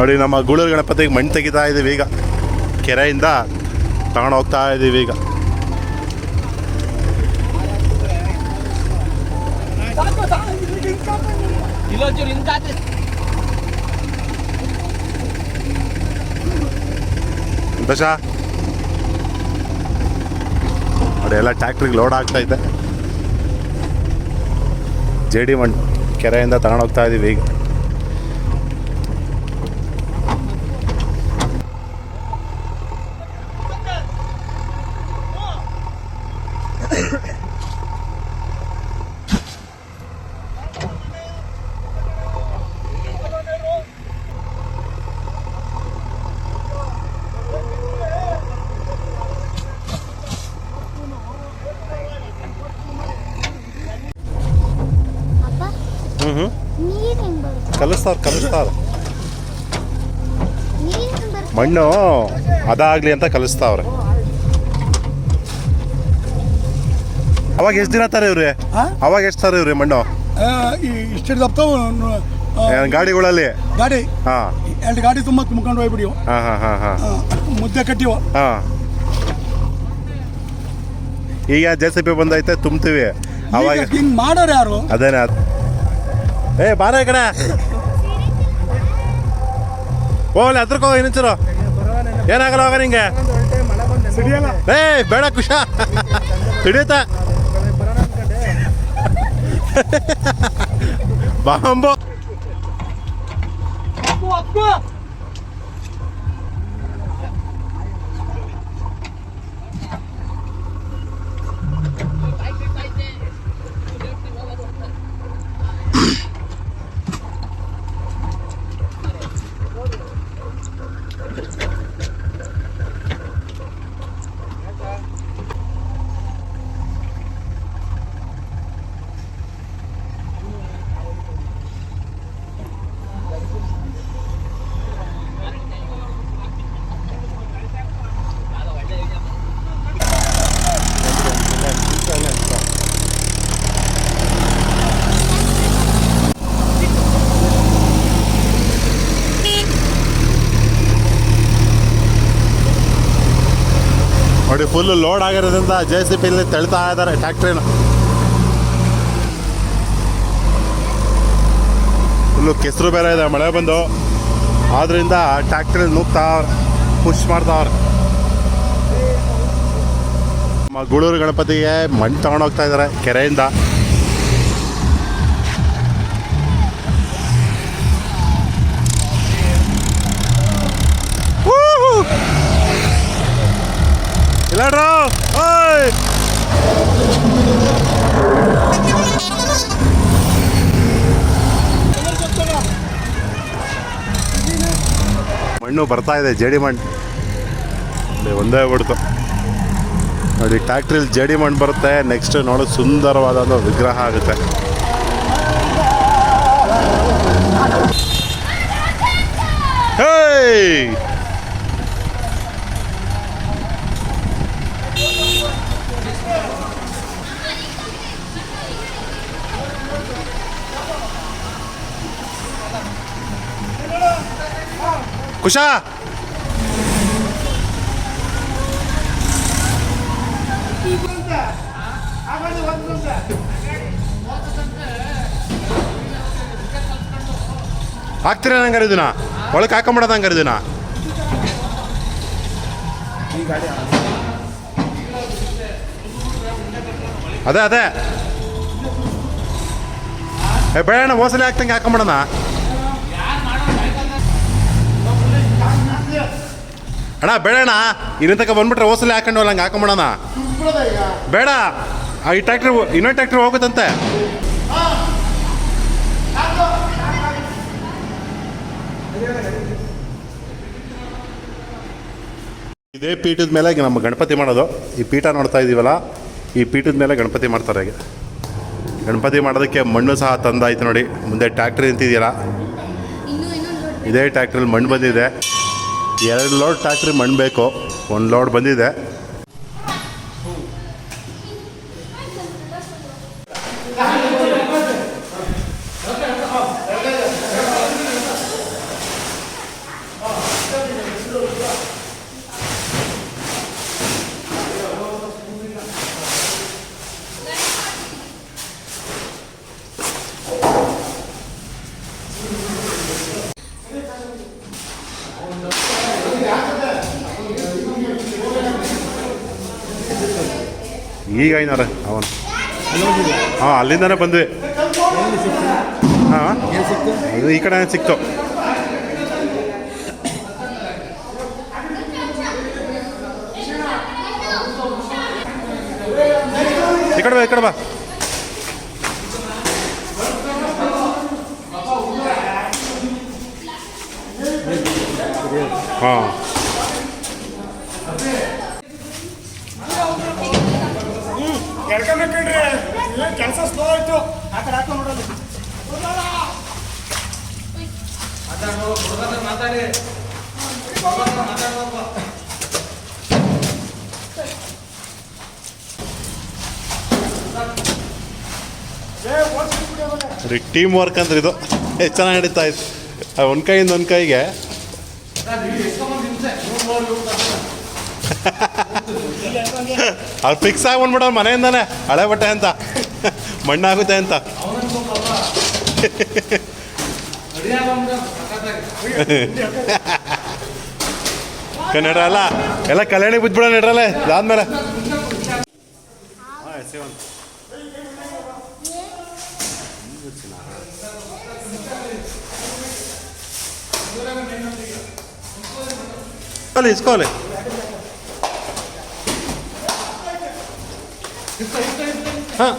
ನೋಡಿ, ನಮ್ಮ ಗೂಳೂರು ಗಣಪತಿಗೆ ಮಣ್ಣು ತೆಗಿತಾ ಇದ್ದೀವಿ ಈಗ. ಕೆರೆಯಿಂದ ತಗೊಂಡು ಹೋಗ್ತಾ ಇದ್ದೀವಿ ಈಗ. ದಶ ನೋಡಿ, ಎಲ್ಲ ಟ್ಯಾಕ್ಟ್ರಿಗೆ ಲೋಡ್ ಆಗ್ತಾ ಇದೆ. ಜೆ ಡಿ ಮಣ್ಣು ಕೆರೆಯಿಂದ ತಗೊಂಡೋಗ್ತಾ ಇದ್ದೀವಿ ಈಗ. ಹೆಂಗ್ ಬರುತ್ತೆ ಮಣ್ಣು ಅದಾಗಲಿ ಅಂತ ಕಲಿಸ್ತಾವ್ರೆ. ಅವಾಗ ಎಷ್ಟು ದಿನ ತಾರೆ ಇವ್ರಿ? ಅವಾಗ ಎಷ್ಟು ತಾರೆ ಇವ್ರಿ ಮಣ್ಣು? ಇಷ್ಟು ದಪ್ತಾವು ಏನ್ ಗಾಡಿಗಳಲ್ಲಿ? ಗಾಡಿ. ಹಾಂ. ಎರಡು ಗಾಡಿ ತುಂಬ ತುಂಬ್ಕೊಂಡು ಹೋಗ್ಬಿಡಿವು. ಹಾಂ ಹಾಂ ಹಾಂ ಮುದ್ದೆ ಕಟ್ಟಿವು. ಹಾಂ. ಈಗ ಜೆ ಸಿ ಪಿ ಬಂದೈತೆ ತುಂಬ್ತೀವಿ. ಅವಾಗ ಹಿಂಗೆ ಮಾಡೋರು ಯಾರು? ಅದೇನೇ? ಅದು ಏ ಬಾರ ಈ ಕಡೆ ಹೋಗ್ಲಿ ಹತ್ರಕ್ಕೆ ಹೋಗಿ ಇನ್ನೊಂಚೂರು ಏನಾಗಲ್ಲ ಹೋಗ ನಿಂಗೆ. ಏ ಬೇಡ ಖುಷ ಹಿಡಿಯುತ್ತ? ಬಾಂಬು ನೋಡಿ ಫುಲ್ ಲೋಡ್ ಆಗಿರೋದ್ರಿಂದ ಜೆ ಸಿ ಪಿಲಿ ತಳ್ತಾ ಇದ್ದಾರೆ ಟ್ಯಾಕ್ಟ್ರಿನ ಫುಲ್ಲು ಕೆಸರು ಬೇರೆ ಇದೆ, ಮಳೆ ಬಂದು. ಆದ್ರಿಂದ ಟ್ಯಾಕ್ಟ್ರಿ ನುಗ್ತಾವ್ರೆ ಪುಷ್ ಮಾಡ್ತಾವ್ರೆ ನಮ್ಮ ಗೂಳೂರು ಗಣಪತಿಗೆ ಮಣ್ಣು ತಗೊಂಡೋಗ್ತಾ ಇದ್ದಾರೆ, ಕೆರೆಯಿಂದ. ಮಣ್ಣು ಬರ್ತಾ ಇದೆ ಜೇಡಿ ಮಣ್ಣು ಒಂದೇ ಬಿಡ್ತು ನೋಡಿ, ಟ್ಯಾಕ್ಟ್ರಿಲಿ ಜೇಡಿ ಮಣ್ಣು ಬರುತ್ತೆ. ನೆಕ್ಸ್ಟ್ ನೋಡೋದು ಸುಂದರವಾದ ಒಂದು ವಿಗ್ರಹ ಆಗುತ್ತೆ. ಹೇಯ್ ಕುಶಾ! ಹಾಕ್ತೀರ ನಂಗೆ ಇದನ್ನ ಒಳಗೆ ಹಾಕೊಂಬಿಡೋದು ಹಂಗೆ ಇದನ್ನ ಅದೇ ಅದೇ. ಬೇಡ ಓಸಲಿ ಹಾಕ್ತಂಗೆ ಹಾಕೊಂಬಿಡೋಣ. ಅಣ್ಣ ಬೇಡಣ್ಣ ಇನ್ನೊಂದು ತಕ ಬಂದ್ಬಿಟ್ರೆ ಓಸಲಿ ಹಾಕೊಂಡು ಹಂಗೆ ಹಾಕೊಂಬಿಡೋಣ. ಬೇಡ. ಆ, ಈ ಟ್ರ್ಯಾಕ್ಟ್ರ್ ಇನ್ನೊಂದು ಟ್ರ್ಯಾಕ್ಟ್ರ್ ಹೋಗುತ್ತಂತೆ. ಇದೇ ಪೀಠದ ಮೇಲೆ ಈಗ ನಮ್ಮ ಗಣಪತಿ ಮಾಡೋದು. ಈ ಪೀಠ ನೋಡ್ತಾ ಇದ್ದೀವಲ್ಲ ಈ ಪೀಠದ ಮೇಲೆ ಗಣಪತಿ ಮಾಡ್ತಾರೆ ಈಗ. ಗಣಪತಿ ಮಾಡೋದಕ್ಕೆ ಮಣ್ಣು ಸಹ ತಂದಾಯ್ತು ನೋಡಿ. ಮುಂದೆ ಟ್ಯಾಕ್ಟ್ರಿ ನಿಂತಿದೆಯಲ್ಲ. ಇನ್ನು ಇದೇ ಟ್ಯಾಕ್ಟ್ರಲ್ಲಿ ಮಣ್ಣು ಬಂದಿದೆ. ಎರಡು ಲೋಡ್ ಟ್ಯಾಕ್ಟ್ರಿ ಮಣ್ಣು ಬೇಕು. ಒಂದು ಲೋಡ್ ಬಂದಿದೆ. ಈಗ ಐನೂರ ಅವನು. ಹಾಂ, ಅಲ್ಲಿಂದನೇ ಬಂದ್ವಿ. ಹಾಂ. ಅದು ಈ ಕಡೆ ಸಿಕ್ತು. ಈ ಕಡೆ ಬಾ, ಈ ಕಡೆ ಬಾ. ಹಾಂ. ಆಯ್ತು ಆ ಕಡೆ ನೋಡೋದು. ಟೀಮ್ ವರ್ಕ್ ಅಂದ್ರೆ ಇದು. ಎಷ್ಟು ಚೆನ್ನಾಗಿ ನಡೀತಾ ಇತ್ತು. ಒಂದು ಕೈಯಿಂದ ಒಂದು ಕೈಗೆ. ಅವ್ರು ಫಿಕ್ಸ್ ಆಗಿ ಬಂದ್ಬಿಡೋರು ಮನೆಯಿಂದಾನೆ. ಹಳೆ ಬಟ್ಟೆ ಅಂತ. ಮಣ್ಣಾಗುತ್ತೆ ಅಂತ. ಕನ್ನಡ ಅಲ್ಲ ಎಲ್ಲ ಕಲ್ಯಾಣಿ ಬಿದ್ಬಿಡ ನಡ್ರಲ್ಲ ಅದಾದ್ಮೇಲೆ. ಅಲ್ಲಿ ಇಸ್ಕೊಳ್ಳಿ ಹಾಂ.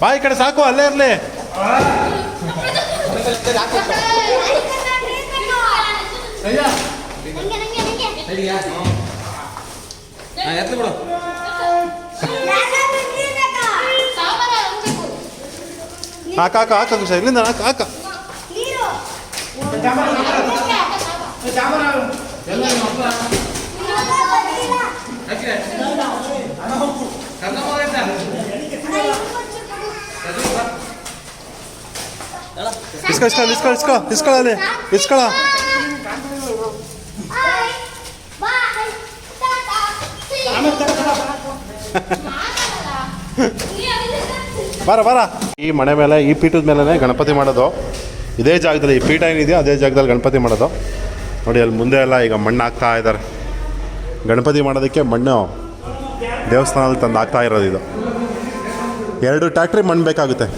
ಬಾ ಈ ಕಡೆ ಸಾಕು ಅಲ್ಲೇ ಇರಲಿ. ಎತ್ಲಿ ಬಿಡು. ಹಾಕ ಹಾಕ ಹಾಕ ಖುಷಿ ಇಲ್ಲಿಂದ ಹಾಕ ಹಾಕ. ಇಸ್ಕೊ ಇಸ್ಕೊ ಇಸ್ಕೊ ಇಸ್ಕೊ ಇಸ್ಕೊಳ ಬರ ಬರ. ಈ ಮನೆ ಮೇಲೆ, ಈ ಪೀಠದ ಮೇಲೆ ಗಣಪತಿ ಮಾಡೋದು. ಇದೇ ಜಾಗದಲ್ಲಿ ಈ ಪೀಠ ಏನಿದೆಯೋ ಅದೇ ಜಾಗದಲ್ಲಿ ಗಣಪತಿ ಮಾಡೋದು. ನೋಡಿ, ಅಲ್ಲಿ ಮುಂದೆ ಎಲ್ಲ ಈಗ ಮಣ್ಣು ಹಾಕ್ತಾ ಇದ್ದಾರೆ. ಗಣಪತಿ ಮಾಡೋದಕ್ಕೆ ಮಣ್ಣು ದೇವಸ್ಥಾನದಲ್ಲಿ ತಂದು ಹಾಕ್ತಾ ಇರೋದು ಇದು. ಎರಡು ಟ್ಯಾಕ್ಟ್ರಿ ಮಣ್ಣು ಬೇಕಾಗುತ್ತೆ.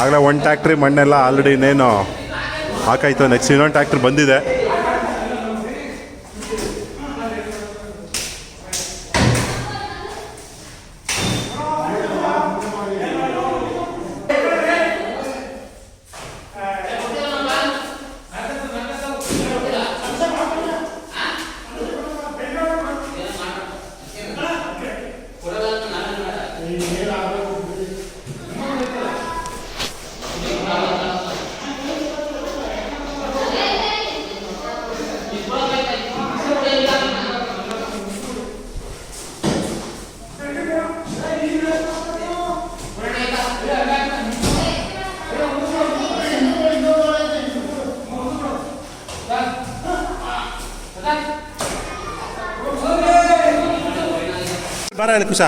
ಆಗಲೇ ಒಂದು ಟ್ಯಾಕ್ಟ್ರಿ ಮಣ್ಣೆಲ್ಲ ಆಲ್ರೆಡಿ ಇನ್ನೇನು ಹಾಕಾಯ್ತು. ನೆಕ್ಸ್ಟ್ ಇನ್ನೊಂದು ಟ್ಯಾಕ್ಟ್ರಿ ಬಂದಿದೆ ಬಾರ ಇಲ್ಲಿ ಕುಶ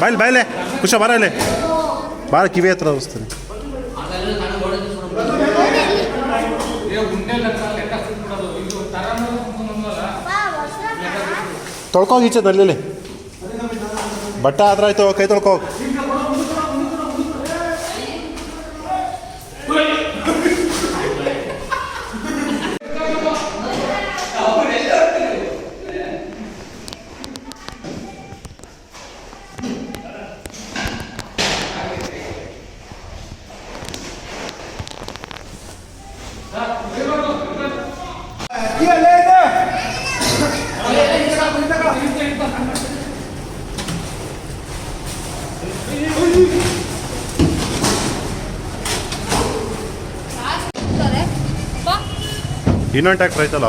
ಬಾಯ್ಲಿ ಬಾಯ್ಲೆ ಕುಶ ಬಾರ ಇಲ್ಲಿ ಬಾರ ಕಿವಿ ಹತ್ರ ವಸ್ತೀನಿ ತೊಳ್ಕೋಗಿ ಈಚೆ ನಲ್ಲಿ ಬಟ್ಟೆ ಆದ್ರೆ ಆಯ್ತು ಕೈ ತೊಳ್ಕೋ ಇನ್ನೊಂದು ಟ್ಯಾಕ್ಟ್ರ್ ಐತಲ್ಲ?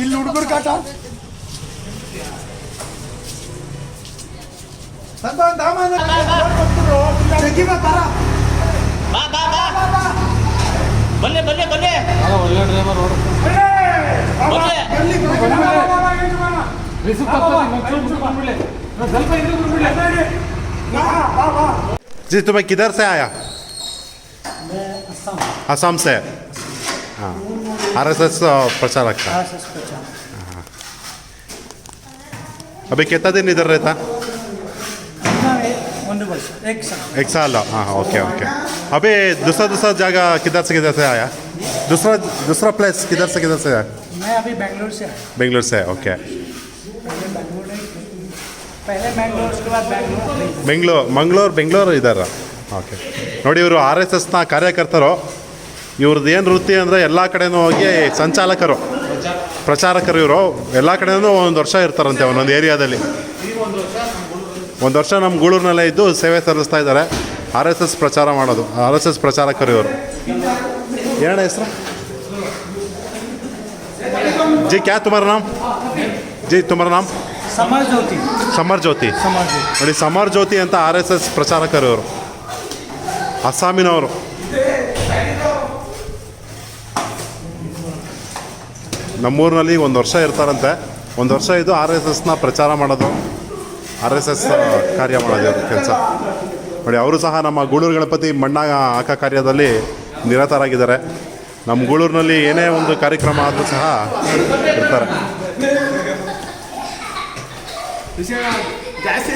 ಇಲ್ಲಿ ಹುಡುಗರು ಕಾಟ? ಸಂತ ದಾಮ ತೆಗಿಬೇಕಾರ ಬಲ್ಲೆ ಬಲ್ಲೆ ಬಲ್ಲೆ ಒಳ್ಳೆ ಡ್ರೈವರ್ ಬಲ್ಲೆ ಸ್ವಲ್ಪ ಇದು ಬಂದ್ಬಿಡ್ಲಿ जी तुम्हें किधर से आया असम से हाँ आर एस एस प्रचारक का हाँ। अभी कितना दिन इधर रहता ಒಂದು ವರ್ಷ एक साल एक साल हाँ ओके ओके अभी दूसरा दूसरा जगह किधर से किधर से आया दूसरा दूसरा प्लेस किधर से किधर से आया मैं अभी बेंगलोर से आया बेंगलोर से ओके पहले बेंगलोर नहीं पहले बेंगलोर उसके बाद बेंगलोर ಬೆಂಗಳೂರು ಮಂಗಳೂರು ಬೆಂಗಳೂರು ಇದ್ದಾರೆ ಓಕೆ ನೋಡಿ ಇವರು ಆರ್ ಎಸ್ ಎಸ್ನ ಕಾರ್ಯಕರ್ತರು ಇವ್ರದ್ದು ಏನು ವೃತ್ತಿ ಅಂದರೆ ಎಲ್ಲ ಕಡೆನೂ ಹೋಗಿ ಸಂಚಾಲಕರು ಪ್ರಚಾರಕರು ಇವರು ಎಲ್ಲ ಕಡೆನೂ ಒಂದು ವರ್ಷ ಇರ್ತಾರಂತೆ ಒಂದೊಂದು ಏರಿಯಾದಲ್ಲಿ ಒಂದು ವರ್ಷ ನಮ್ಮ ಗೂಳೂರಿನಲ್ಲೇ ಇದ್ದು ಸೇವೆ ಸಲ್ಲಿಸ್ತಾ ಇದ್ದಾರೆ. ಆರ್ ಎಸ್ ಎಸ್ ಪ್ರಚಾರ ಮಾಡೋದು. ಆರ್ ಎಸ್ ಎಸ್ ಪ್ರಚಾರಕರು ಇವರು. ಏನಣ್ಣ ಹೆಸರು? ಜಿ ಕ್ಯಾ ತುಮಾರ ನಾಮ್? ಜಿ ತುಮಾರ ನಾಮ್? ಸಮರ್ ಜ್ಯೋತಿ. ಸಮರ್ ಜ್ಯೋತಿ. ನೋಡಿ ಸಮರ್ ಜ್ಯೋತಿ ಅಂತ ಆರ್ ಎಸ್ ಎಸ್ ಪ್ರಚಾರಕರು ಇವರು. ಅಸ್ಸಾಮಿನವರು. ನಮ್ಮೂರಿನಲ್ಲಿ ಒಂದು ವರ್ಷ ಇರ್ತಾರಂತೆ. ಒಂದು ವರ್ಷ ಇದ್ದು ಆರ್ ಎಸ್ ಎಸ್ನ ಪ್ರಚಾರ ಮಾಡೋದು. ಆರ್ ಎಸ್ ಎಸ್ ಕಾರ್ಯ ಮಾಡೋದು ಕೆಲಸ? ನೋಡಿ, ಅವರು ಸಹ ನಮ್ಮ ಗೂಳೂರು ಗಣಪತಿ ಮಣ್ಣಾಗ ಹಾಕ ಕಾರ್ಯದಲ್ಲಿ ನಿರತರಾಗಿದ್ದಾರೆ. ನಮ್ಮ ಗೂಳೂರಿನಲ್ಲಿ ಏನೇ ಒಂದು ಕಾರ್ಯಕ್ರಮ ಆದರೂ ಸಹ ಇರ್ತಾರೆ. ಜಾಸ್ತಿ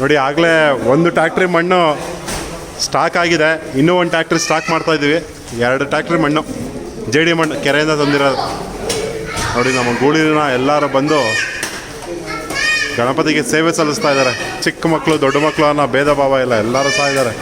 ನೋಡಿ, ಆಗಲೇ ಒಂದು ಟ್ಯಾಕ್ಟ್ರಿ ಮಣ್ಣು ಸ್ಟಾಕ್ ಆಗಿದೆ. ಇನ್ನೂ ಒಂದು ಟ್ಯಾಕ್ಟ್ರಿ ಸ್ಟಾಕ್ ಮಾಡ್ತಾ ಇದ್ದೀವಿ. ಎರಡು ಟ್ಯಾಕ್ಟ್ರಿ ಮಣ್ಣು. ಜೇಡಿ ಮಣ್ಣು, ಕೆರೆಯಿಂದ ತಂದಿರೋದು. ನೋಡಿ, ನಮ್ಮ ಗೂಳಿನ ಎಲ್ಲರೂ ಬಂದು ಗಣಪತಿಗೆ ಸೇವೆ ಸಲ್ಲಿಸ್ತಾ ಇದ್ದಾರೆ. ಚಿಕ್ಕ ಮಕ್ಕಳು, ದೊಡ್ಡ ಮಕ್ಕಳು ಅನ್ನೋ ಭೇದ ಭಾವ ಇಲ್ಲ. ಎಲ್ಲರೂ ಸಹ ಇದ್ದಾರೆ.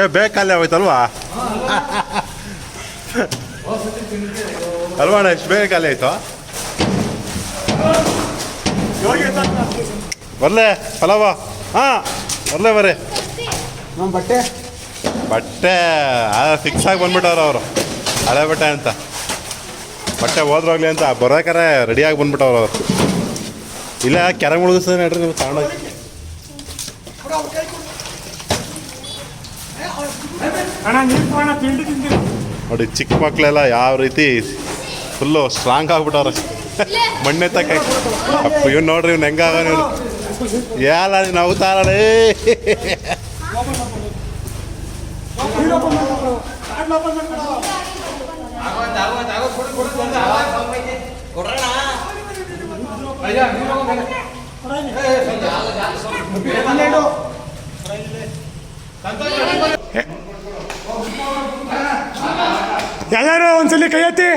ಏ ಬೇಕಲ್ಲೇ ಹೋಯ್ತಲ್ವಾ ಅಲ್ವಾ ಅಣ್ಣ ಎಷ್ಟು ಬೇಗ ಖಾಲಿ ಆಯ್ತು? ಬರ್ಲೆ ಪಲಾವ. ಹಾಂ ಬರ್ಲೆ ಬರ್ರಿ. ನಮ್ಮ ಬಟ್ಟೆ? ಬಟ್ಟೆ ಫಿಕ್ಸ್ ಆಗಿ ಬಂದ್ಬಿಟ್ಟವ್ರು ಅವರು. ಹಳೆ ಬಟ್ಟೆ ಅಂತ. ಬಟ್ಟೆ ಹೋದ್ರೋಗ್ಲಿ ಅಂತ ಬರೋಕರೆ ರೆಡಿಯಾಗಿ ಬಂದ್ಬಿಟ್ಟವ್ರು ಅವರು. ಇಲ್ಲ ಕೆರೆ ಮುಳುಗಿಸ್ ನೋಡ್ರಿ ನೀವು ತಗೊಂಡ ನೋಡಿ ಚಿಕ್ಕ ಮಕ್ಕಳೆಲ್ಲ ಯಾವ ರೀತಿ ಫುಲ್ಲು ಸ್ಟ್ರಾಂಗ್ ಆಗ್ಬಿಟ್ಟವ್ರೆ. ಮಣ್ಣೆ ತಕ್ಕ. ಅಪ್ಪ ಇವ್ನು ನೋಡ್ರಿ ಇವ್ನು ಹೆಂಗಾಗ ನೀವು ಯಾಲ ನಾವು ತಾಳೇ ಯಾರು ಒಂದ್ಸಲಿ ಕೈ ಎತ್ತಿ?